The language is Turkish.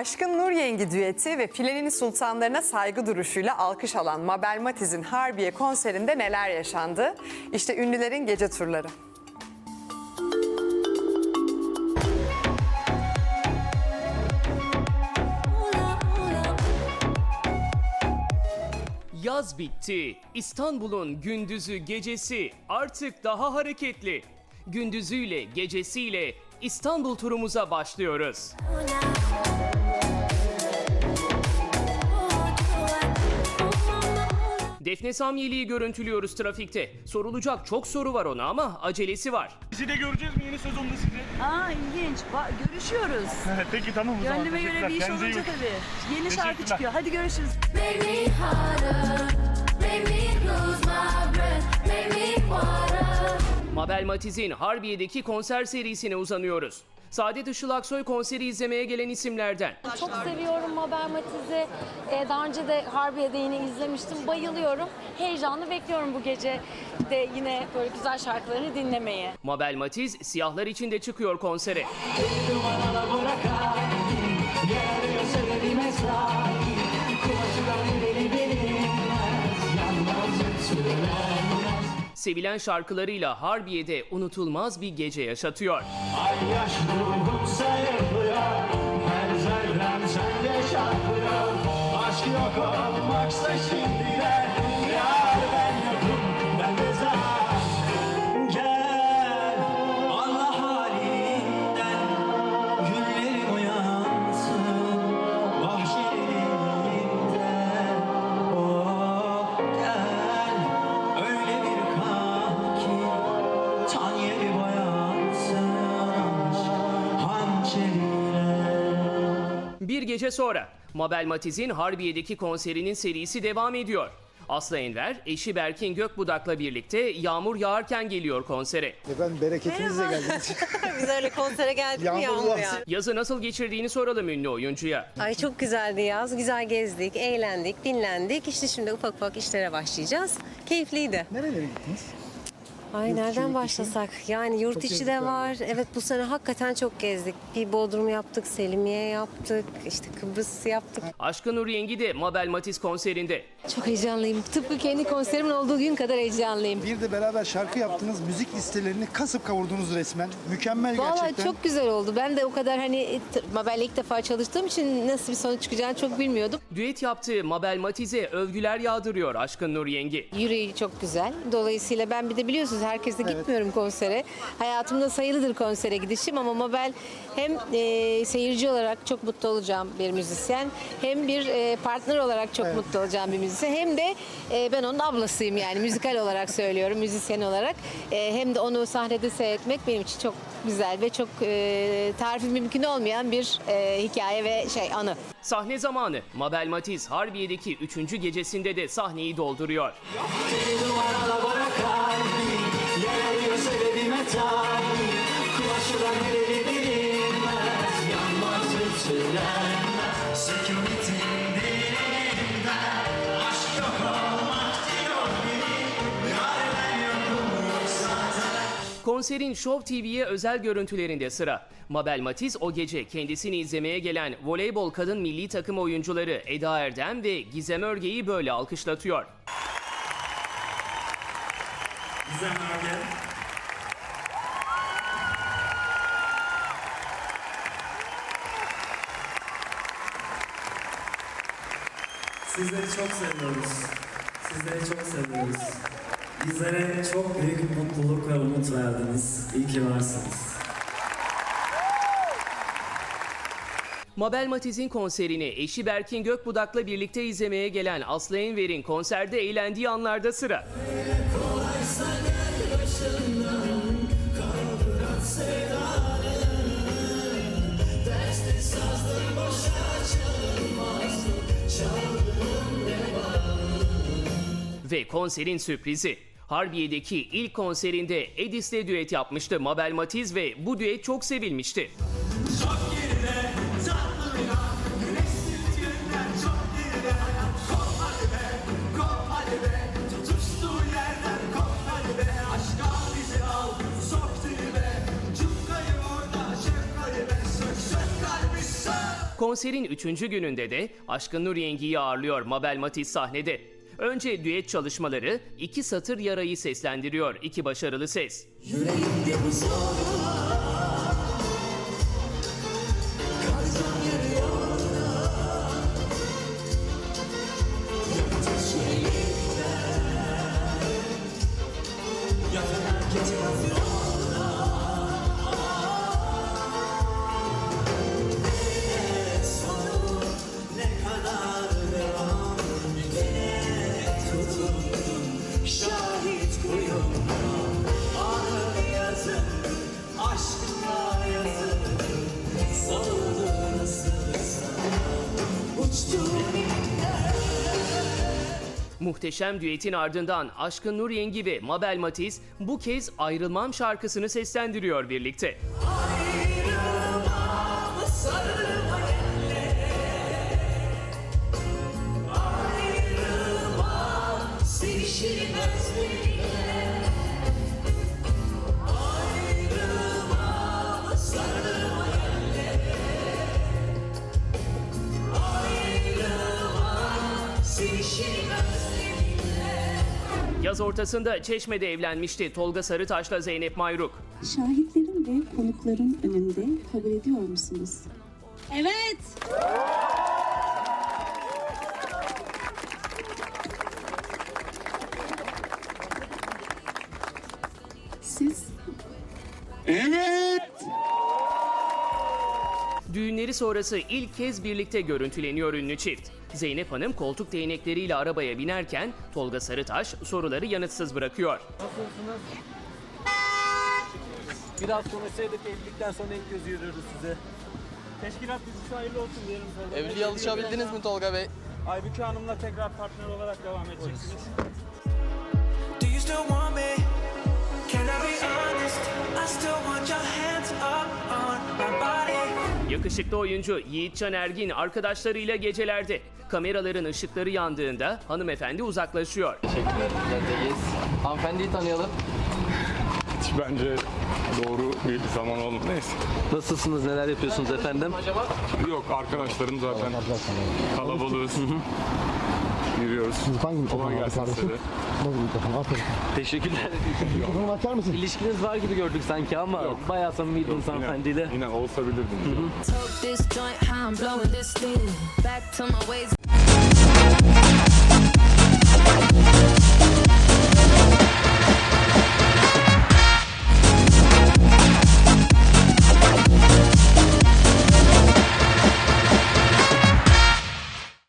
Aşkın Nur Yengi düeti ve Filenin Sultanlarına saygı duruşuyla alkış alan Mabel Matiz'in Harbiye konserinde neler yaşandı? İşte ünlülerin gece turları. Yaz bitti. İstanbul'un gündüzü gecesi artık daha hareketli. Gündüzüyle gecesiyle İstanbul turumuza başlıyoruz. Defne Samyeli'yi görüntülüyoruz trafikte. Sorulacak çok soru var ona ama acelesi var. Bizi de göreceğiz mi yeni sezonda sizi? Aa ilginç. Va- görüşüyoruz. Peki tamam o zaman. Gönlüme göre bir iş Kendinize iyi olunca bakın. tabii. Yeni şarkı Teşekkürler. çıkıyor. Hadi görüşürüz. Make me harder, make me lose my breath, make me water. Mabel Matiz'in Harbiye'deki konser serisine uzanıyoruz. Saadet Işıl Aksoy konseri izlemeye gelen isimlerden. Çok seviyorum Mabel Matiz'i. Ee, daha önce de Harbiye'de yine izlemiştim. Bayılıyorum. Heyecanlı bekliyorum bu gece de yine böyle güzel şarkılarını dinlemeyi. Mabel Matiz siyahlar içinde çıkıyor konsere. Sevilen şarkılarıyla Harbiye'de unutulmaz bir gece yaşatıyor. Ay yaş ruhum sayıklıyor Her zerrem sende çarpıyor Aşk yok olmaksa şimdiden gece sonra Mabel Matiz'in Harbiye'deki konserinin serisi devam ediyor. Aslı Enver, eşi Berkin Gökbudak'la birlikte yağmur yağarken geliyor konsere. Efendim bereketinizle geldiniz. Biz öyle konsere geldik mi Yağmur yağmur ya? Yazı nasıl geçirdiğini soralım ünlü oyuncuya. Ay çok güzeldi yaz. Güzel gezdik, eğlendik, dinlendik. İşte şimdi ufak ufak işlere başlayacağız. Keyifliydi. Nerelere gittiniz? Ay Yurt nereden başlasak? Yani yurt Çok içi de var. Evet bu sene hakikaten çok gezdik. Bir Bodrum yaptık, Selimiye yaptık, işte Kıbrıs yaptık. Aşkın Nur Yengi de Mabel Matiz konserinde. Çok heyecanlıyım. Tıpkı kendi konserimin olduğu gün kadar heyecanlıyım. Bir de beraber şarkı yaptınız. Müzik listelerini kasıp kavurdunuz resmen. Mükemmel Vallahi gerçekten. çok güzel oldu. Ben de o kadar hani t- Mabel'le ilk defa çalıştığım için nasıl bir sonuç çıkacağını çok bilmiyordum. Düet yaptığı Mabel Matiz'e övgüler yağdırıyor Aşkın Nur Yengi. Yüreği çok güzel. Dolayısıyla ben bir de biliyorsunuz herkese gitmiyorum konsere. Hayatımda sayılıdır konsere gidişim ama Mabel hem e, seyirci olarak çok mutlu olacağım bir müzisyen hem bir e, partner olarak çok mutlu olacağım bir müzisyen hem de e, ben onun ablasıyım yani. Müzikal olarak söylüyorum müzisyen olarak. E, hem de onu sahnede seyretmek benim için çok güzel ve çok e, tarifi mümkün olmayan bir e, hikaye ve şey anı. Sahne zamanı Mabel Matiz Harbiye'deki 3. gecesinde de sahneyi dolduruyor. Konserin Show TV'ye özel görüntülerinde sıra. Mabel Matiz o gece kendisini izlemeye gelen voleybol kadın milli takım oyuncuları Eda Erdem ve Gizem Örge'yi böyle alkışlatıyor. Gizem Örge. Sizleri çok seviyoruz. Sizleri çok seviyoruz. Bizlere çok büyük mutluluk ve umut verdiniz. İyi ki varsınız. Mabel Matiz'in konserini eşi Berkin Gökbudak'la birlikte izlemeye gelen Aslı Enver'in konserde eğlendiği anlarda sıra. Ve konserin sürprizi. Harbiye'deki ilk konserinde Edis'le düet yapmıştı Mabel Matiz ve bu düet çok sevilmişti. Çok geride Konserin 3. gününde de Aşkın Nur Yengi'yi ağırlıyor Mabel Matiz sahnede. Önce düet çalışmaları, iki satır yarayı seslendiriyor iki başarılı ses. Yüreğimde bu zorla Muhteşem düetin ardından Aşkın Nur Yengi ve Mabel Matiz bu kez Ayrılmam şarkısını seslendiriyor birlikte. Ayrılmam sarılma Ayrılmam Ayrılmam sarılma Ayrılmam sevişilmez bile Yaz ortasında Çeşme'de evlenmişti Tolga Sarıtaş'la Zeynep Mayruk. Şahitlerin ve konukların önünde kabul ediyor musunuz? Evet. Siz Düğünleri sonrası ilk kez birlikte görüntüleniyor ünlü çift. Zeynep Hanım koltuk değnekleriyle arabaya binerken Tolga Sarıtaş soruları yanıtsız bırakıyor. Biraz konuşsaydık evlilikten sonra ilk göz yürüyoruz size. Teşkilat dizisi hayırlı olsun diyelim. Tolga Bey. Evliliğe alışabildiniz mi Tolga Bey? Aybüke Hanım'la tekrar partner olarak devam edeceksiniz. Do you still want me? Can I be honest? I still want your hands up on my body. Yakışıklı oyuncu Yiğitcan Ergin arkadaşlarıyla gecelerde. Kameraların ışıkları yandığında hanımefendi uzaklaşıyor. Teşekkürlerdeyiz. Hanımefendiyi tanıyalım. Bence doğru bir zaman olmadı. Neyse. Nasılsınız, neler yapıyorsunuz efendim? Acaba? Yok arkadaşlarım zaten kalabalığız. Yürüyoruz. Kolay gelsin size de. Teşekkürler. İlişkiniz var gibi gördük sanki ama bayağı samimiydiniz hanımefendiyle. Yine olsa bilirdim. Tote this joint, how I'm blowing this steam. Back to my ways.